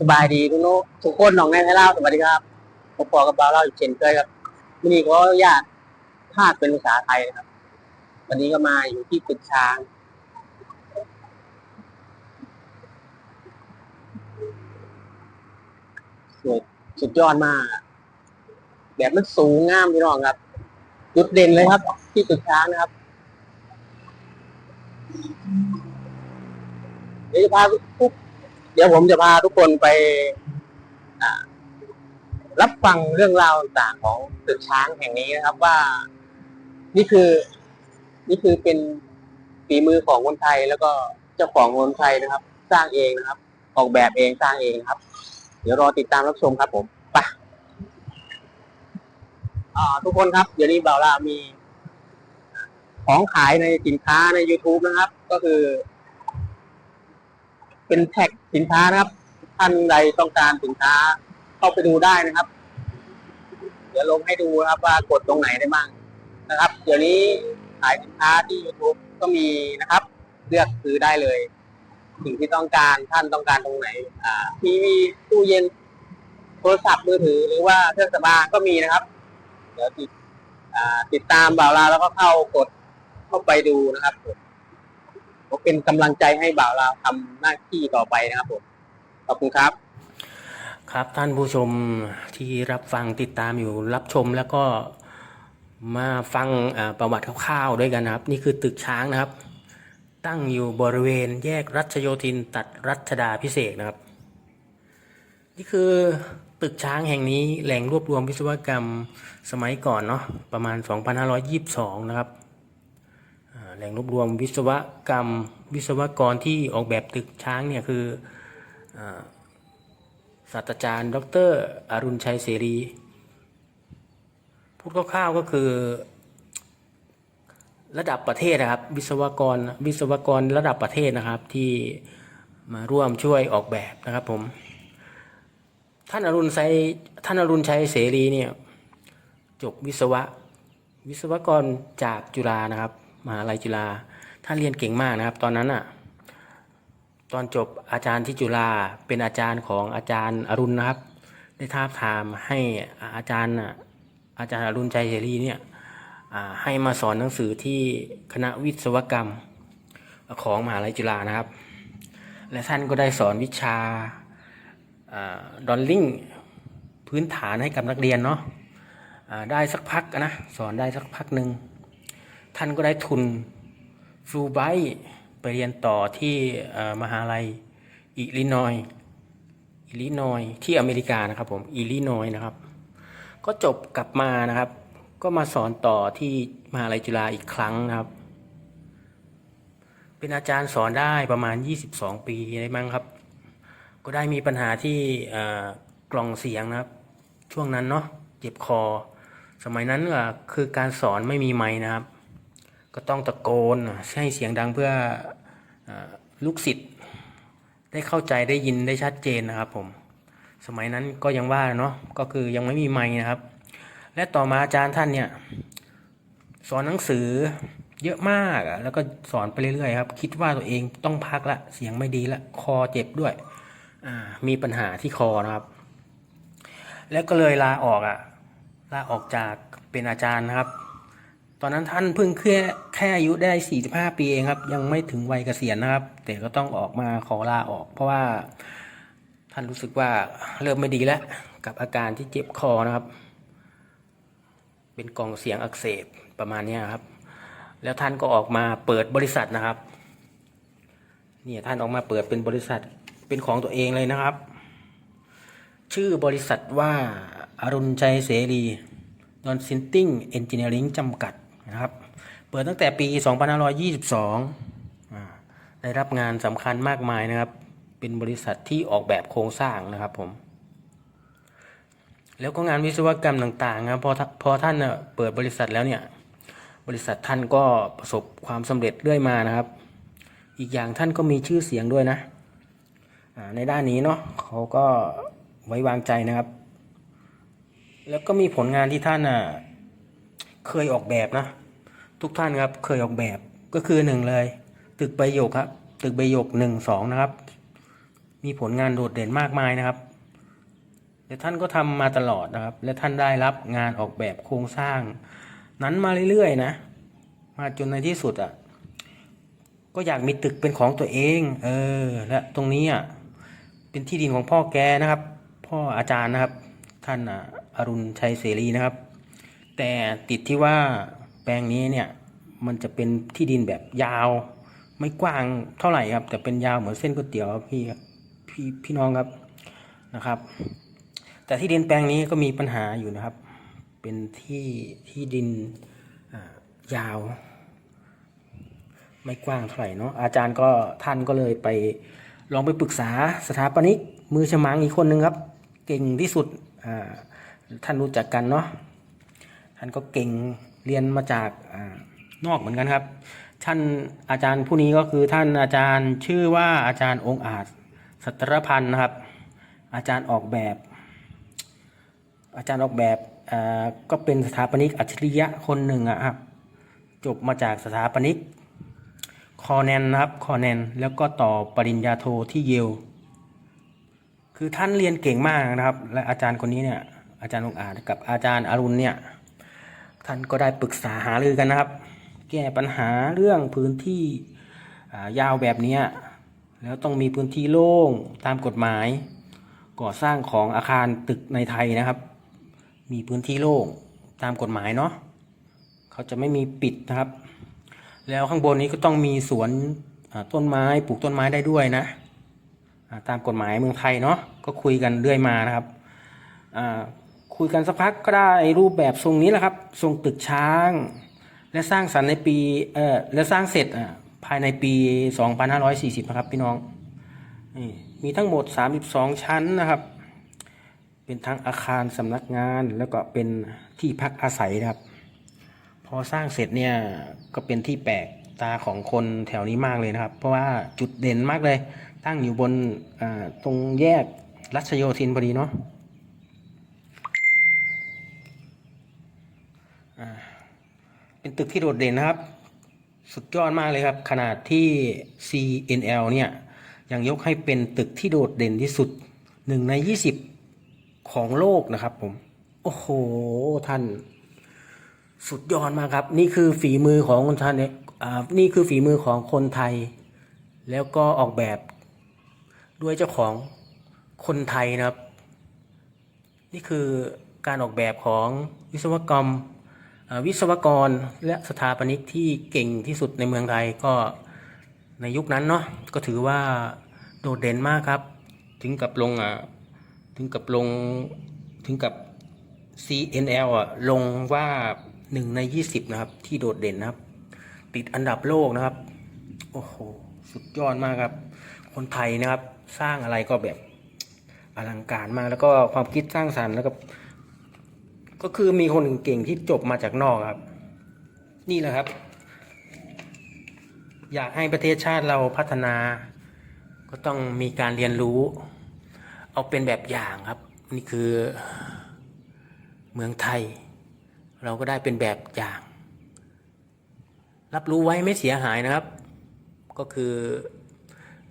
สบายดีทุกนทุกคนน้องแน่ให้เล่าสวัสดีครับผมปอกับบ่าวเล่าอยู่เช่นเคยครับวันนี้ก็อยากพาดเป็นภาษาไทยนะครับ วันนี้ก็มาอยู่ที่ตึกช้าง สวยสุดยอดมากแบบมันสูงงามพี่น้องครับจุดเด่นเลยครับ ที่ตึกช้างนะครับเดี๋ยวจะพาทุก เดี๋ยวผมจะพาทุกคนไปรับฟังเรื่องราวต่างๆของตึกช้างแห่งนี้นะครับว่า นี่คือ นี่คือเป็นฝีมือของคนไทยแล้วก็เจ้าของคนไทยนะครับ สร้างเองนะครับ ออกแบบเองสร้างเองครับ เดี๋ยวรอติดตามรับชมครับ ผมไปทุกคนครับ เดี๋ยวนี้บ่าวลามี ของขายในสินค้าใน YouTube นะครับ ก็คือ เป็นแท็กสินค้านะครับ ท่านใดต้องการสินค้าเข้าไปดูได้นะครับ เดี๋ยวลงให้ดูนะครับว่ากดตรงไหนได้บ้างนะครับ เดี๋ยวนี้ขายสินค้าที่ YouTube ก็มีนะครับ เลือกซื้อได้เลย สิ่งที่ต้องการท่านต้องการตรงไหน อ่าทีวีตู้เย็นโทรศัพท์มือถือหรือว่าเครื่องสำอางก็มีนะครับ เดี๋ยวติดอ่าติดตามบ่าวลาแล้วก็เข้ากดเข้าไปดูนะครับ ผมเป็นกำลังใจให้บ่าวลาทำหน้าที่ต่อไปนะครับผมขอบคุณครับ ครับท่านผู้ชมที่รับฟังติดตามอยู่รับชมแล้วก็มาฟังประวัติคร่าวๆด้วยกันนะครับ นี่คือตึกช้างนะครับ ตั้งอยู่บริเวณแยกรัชโยธินตัดรัชดาพิเศษนะครับ นี่คือตึกช้างแห่งนี้แหล่งรวบรวมวิศวกรรมสมัยก่อนเนาะประมาณ 2522 นะครับ แหล่งรวบรวมวิศวกรรม วิศวกรที่ออกแบบตึกช้างเนี่ยคืออศาสตราจารย์ ดรอรุณชัยเสรี พูดคร่าวๆก็คือ ระดับประเทศนะครับ วิศวกรวิศวกรระดับประเทศนะครับที่มาร่วมช่วยออกแบบนะครับผมท่านอรุณชัยท่านอรุณชัยเสรีเนี่ยจบวิศวะวิศวกรจากจุฬานะครับ มหาลัยจุฬาท่านเรียนเก่งมากนะครับ ตอนนั้นอะ ตอนจบอาจารย์ที่จุฬาเป็นอาจารย์ของอาจารย์อรุณนะครับ ได้ท้าบทามให้อาจารย์อาจารย์อรุณใจเสรีเนี่ยให้มาสอนหนังสือที่คณะวิศวกรรมของมหาลัยจุฬานะครับ และท่านก็ได้สอนวิชาดอลลิงพื้นฐานให้กับนักเรียนเนาะได้สักพักนะ สอนได้สักพักหนึ่ง ท่านก็ได้ทุนฟูไบไปเรียนต่อที่มหาลัยอิลลินอยอิลลินอยที่อเมริกานะครับผมอิลลินอยนะครับ ก็จบกลับมานะครับ ก็มาสอนต่อที่มหาลัยจุฬาอีกครั้งนะครับ เป็นอาจารย์สอนได้ประมาณ 22 ปีได้มั้งครับ ก็ได้มีปัญหาที่กล่องเสียงนะครับ ช่วงนั้นเนาะเจ็บคอ สมัยนั้นก็คือการสอนไม่มีไม้นะครับ ก็ต้องตะโกนให้เสียงดังเพื่ออลูกศิษย์ได้เข้าใจได้ยินได้ชัดเจนนะครับผม สมัยนั้นก็ยังว่าเนาะก็คือยังไม่มีไม้นะครับ และต่อมาอาจารย์ท่านเนี่ยสอนหนังสือเยอะมากแล้วก็สอนไปเรื่อยๆครับ คิดว่าตัวเองต้องพักละเสียงไม่ดีละคอเจ็บด้วยมีปัญหาที่คอนะครับ แล้วก็เลยลาออกอะลาออกจากเป็นอาจารย์นะครับ ตอนนั้นท่านเพิ่งแค่แค่อายุได้ 45 ปีเองครับ ยังไม่ถึงวัยเกษียณนะครับ แต่ก็ต้องออกมาขอลาออก เพราะว่าท่านรู้สึกว่าเริ่มไม่ดีแล้ว กับอาการที่เจ็บคอนะครับ เป็นกองเสียงอักเสบประมาณนี้ครับ แล้วท่านก็ออกมาเปิดบริษัทนะครับเนี่ยท่านออกมาเปิดเป็นบริษัทเป็นของตัวเองเลยนะครับ ชื่อบริษัทว่าอรุณใจเสรีนอนซินติ้งเอนจิเนียริงจำกัด นะครับ เปิดตั้งแต่ปี 2522อ่าได้รับงานสำคัญมากมายนะครับ เป็นบริษัทที่ออกแบบโครงสร้างนะครับผม แล้วก็งานวิศวกรรมต่างๆนะครับพอท่าพอท่านเปิดบริษัทแล้วเนี่ย บริษัทท่านก็ประสบความสำเร็จเรื่อยมานะครับ อีกอย่างท่านก็มีชื่อเสียงด้วยนะในด้านนี้เนาะเขาก็ไว้วางใจนะครับ แล้วก็มีผลงานที่ท่านอะ เคยออกแบบนะ ทุกท่านครับเคยออกแบบก็คือหนึ่งเลย ตึกใบหยกครับ ตึกใบหยกหนึ่งสองนะครับมมีผลงานโดดเด่นมากมายนะครับและท่านก็ทำมาตลอดนะครับ และท่านได้รับงานออกแบบโครงสร้าง นั้นมาเรื่อยๆนะ มาจนในที่สุดอะก็อยากมีตึกเป็นของตัวเอง เออ และตรงนี้อะเป็นที่ดินของพ่อแกนะครับ พ่ออาจารย์นะครับ ท่านอะอรุณชัยเสรีนะครับ แต่ติดที่ว่าแปลงนี้เนี่ยมันจะเป็นที่ดินแบบยาว ไม่กว้างเท่าไหร่ครับ แต่เป็นยาวเหมือนเส้นก๋วยเตี๋ยวพี่พี่พี่น้องครับนะครับ แต่ที่ดินแปลงนี้ก็มีปัญหาอยู่นะครับ เป็นที่ที่ดินยาว ไม่กว้างเท่าไหร่เนาะอาจารย์ก็ท่านก็เลยไปลองไปปรึกษาสถาปนิกมือฉมังอีกคนนึงครับ เก่งที่สุดท่านรู้จักกันเนาะ ท่านก็เก่งเรียนมาจากอนอกเหมือนกันครับ ท่านอาจารย์ผู้นี้ก็คือท่านอาจารย์ชื่อว่าอาจารย์องค์อาจสัตรพันธ์นะครับ อาจารย์ออกแบบ อาจารย์ออกแบบก็เป็นสถาปนิกอัจฉริยะคนหนึ่งอะครับจบมาจากสถาปนิกคอแนนนะครับคอแนนแล้วก็ต่อปริญญาโทที่เยลคือท่านเรียนเก่งมากนะครับ และอาจารย์คนนี้เนี่ยอาจารย์องอาจกับอาจารย์อรุณเนี่ย ท่านก็ได้ปรึกษาหารือกันนะครับ แก้ปัญหาเรื่องพื้นที่ยาวแบบนี้แล้วต้องมีพื้นที่โล่งตามกฎหมาย ก่อสร้างของอาคารตึกในไทยนะครับ มีพื้นที่โล่งตามกฎหมายเนาะเขาจะไม่มีปิดนะครับ แล้วข้างบนนี้ก็ต้องมีสวนต้นไม้ปลูกต้นไม้ได้ด้วยนะตามกฎหมายเมืองไทยเนาะก็คุยกันเรื่อยมานะครับอ่า คุยกันสักพักก็ได้รูปแบบทรงนี้แหละครับ ทรงตึกช้าง และสร้างสรรค์ในปีเออและสร้างเสร็จอ่าภายในปี 2540นะครับพี่น้องนี่มีทั้งหมด 32 ชั้นนะครับ เป็นทั้งอาคารสำนักงานแล้วก็เป็นที่พักอาศัยนะครับ พอสร้างเสร็จเนี่ยก็เป็นที่แปลกตาของคนแถวนี้มากเลยนะครับ เพราะว่าจุดเด่นมากเลย ตั้งอยู่บนอ่าตรงแยกรัชโยธินพอดีเนาะอ่า เป็นตึกที่โดดเด่นนะครับ สุดยอดมากเลยครับ ขนาดที่ CNL เนี่ยยังยกให้เป็นตึกที่โดดเด่นที่สุดหนึ่งใน20ของโลกนะครับผม โอ้โห ท่าน สุดยอดมากครับ นี่คือฝีมือของคนไทยเนี่ยอ่านี่คือฝีมือของคนไทย แล้วก็ออกแบบด้วยเจ้าของคนไทยนะครับ นี่คือการออกแบบของวิศวกรรม วิศวกรและสถาปนิกที่เก่งที่สุดในเมืองไทยก็ในยุคนั้นเนาะก็ถือว่าโดดเด่นมากครับ ถึงกับลงอะถึงกับลงถึงกับ CNL อะลงว่าหนึ่งใน 20 นะครับ ที่โดดเด่นนะครับ ติดอันดับโลกนะครับ โอ้โห สุดยอดมากครับ คนไทยนะครับ สร้างอะไรก็แบบอลังการมากแล้วก็ความคิดสร้างสรรค์แล้วก็ ก็คือมีคนเก่งที่จบมาจากนอกครับ นี่แหละครับ อยากให้ประเทศชาติเราพัฒนา ก็ต้องมีการเรียนรู้ เอาเป็นแบบอย่างครับ นี่คือเมืองไทย เราก็ได้เป็นแบบอย่าง รับรู้ไว้ไม่เสียหายนะครับ ก็คือ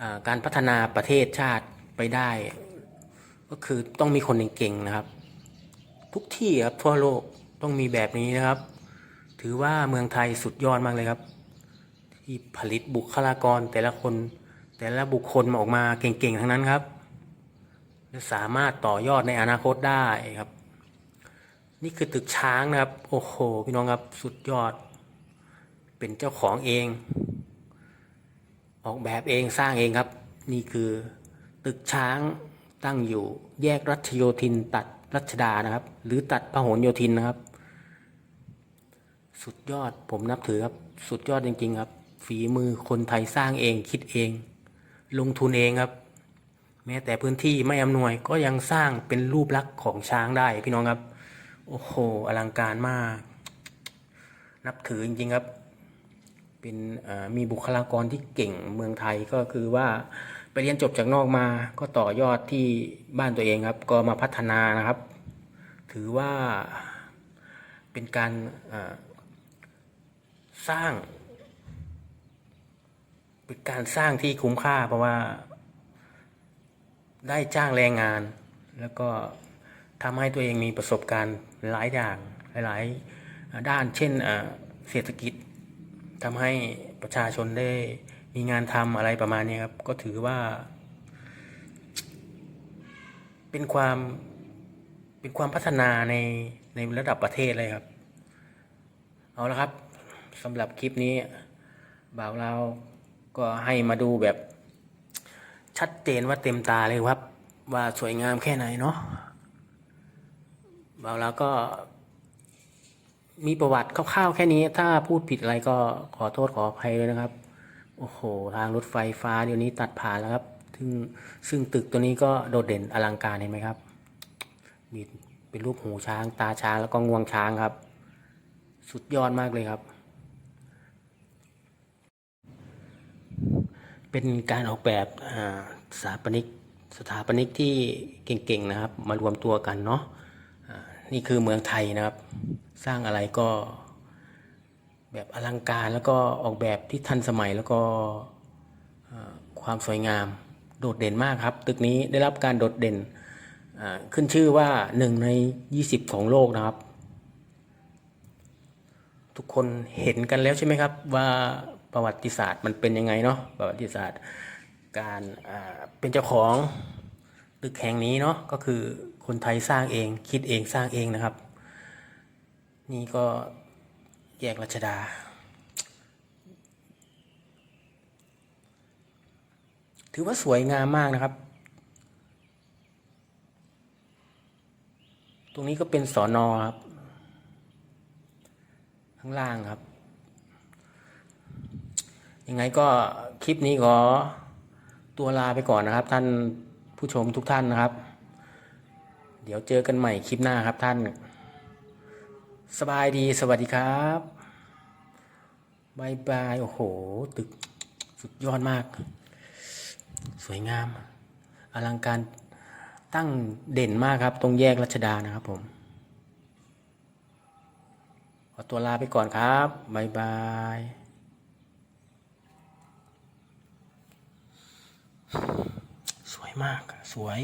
อการพัฒนาประเทศชาติไปได้ ก็คือต้องมีคนเก่งๆนะครับ ทุกที่ครับทั่วโลกต้องมีแบบนี้นะครับ ถือว่าเมืองไทยสุดยอดมากเลยครับ ที่ผลิตบุคลากรแต่ละคน แต่ละบุคคลมาออกมาเก่งๆทั้งนั้นครับและสามารถต่อยอดในอนาคตได้ครับ นี่คือตึกช้างนะครับ โอ้โหพี่น้องครับสุดยอด เป็นเจ้าของเอง ออกแบบเองสร้างเองครับ นี่คือตึกช้างตั้งอยู่แยกรัชโยธินตัด รัชดานะครับ หรือตัดพหลโยธินนะครับ สุดยอดผมนับถือครับ สุดยอดจริง ๆ ครับ ฝีมือคนไทยสร้างเองคิดเอง ลงทุนเองครับ แม้แต่พื้นที่ไม่อำนวยก็ยังสร้างเป็นรูปลักษณ์ของช้างได้พี่น้องครับ โอ้โหอลังการมาก นับถือจริง ๆ ครับ เป็นมีบุคลากรที่เก่งเมืองไทยก็คือว่า ไปเรียนจบจากนอกมาก็ต่อยอดที่บ้านตัวเองครับ ก็มาพัฒนานะครับ ถือว่าเป็นการสร้าง เป็นการสร้างที่คุ้มค่าเพราะว่าได้จ้างแรงงาน แล้วก็ทำให้ตัวเองมีประสบการณ์หลายอย่างหลาย ๆ ด้านเช่นเศรษฐกิจทำให้ประชาชนได้ มีงานทำอะไรประมาณนี้ครับ ก็ถือว่า เป็นความเป็นความพัฒนาในในระดับประเทศเลยครับ เอาละครับสำหรับคลิปนี้บ่าวเราก็ให้มาดูแบบ ชัดเจนว่าเต็มตาเลยครับ ว่าสวยงามแค่ไหนเนาะบ่าวเราก็ มีประวัติคร่าวๆแค่นี้ ถ้าพูดผิดอะไรก็ขอโทษขออภัยเลยนะครับ โอ้โห ทางรถไฟฟ้าเดี๋ยวนี้ตัดผ่านแล้วครับ ซึ่งซึ่งตึกตัวนี้ก็โดดเด่นอลังการเห็นไหมครับ มีเป็นรูปหูช้าง ตาช้างแล้วก็งวงช้างครับ สุดยอดมากเลยครับ เป็นการออกแบบสถาปนิกสถาปนิกที่เก่งๆนะครับ มารวมตัวกันเนาะนี่คือเมืองไทยนะครับ สร้างอะไรก็ แบบอลังการแล้วก็ออกแบบที่ทันสมัยแล้วก็ความสวยงามโดดเด่นมากครับ ตึกนี้ได้รับการโดดเด่นขึ้นชื่อว่าหนึ่งใน 20 ของโลกนะครับ ทุกคนเห็นกันแล้วใช่ไหมครับว่าประวัติศาสตร์มันเป็นยังไงเนาะประวัติศาสตร์การเป็นเจ้าของตึกแห่งนี้เนาะก็คือคนไทยสร้างเองคิดเองสร้างเองนะครับ นี่ก็ แยกรัชดา ถือว่าสวยงามมากนะครับ ตรงนี้ก็เป็นสอนอครับ ข้างล่างครับ ยังไงก็คลิปนี้ขอตัวลาไปก่อนนะครับ ท่านผู้ชมทุกท่านนะครับ เดี๋ยวเจอกันใหม่คลิปหน้าครับท่าน สบายดีสวัสดีครับบายบายโอ้โห ตึกสุดยอดมาก สวยงาม อลังการตั้งเด่นมากครับ ตรงแยกรัชดานะครับผม ขอตัวลาไปก่อนครับบายบายสวยมาก สวย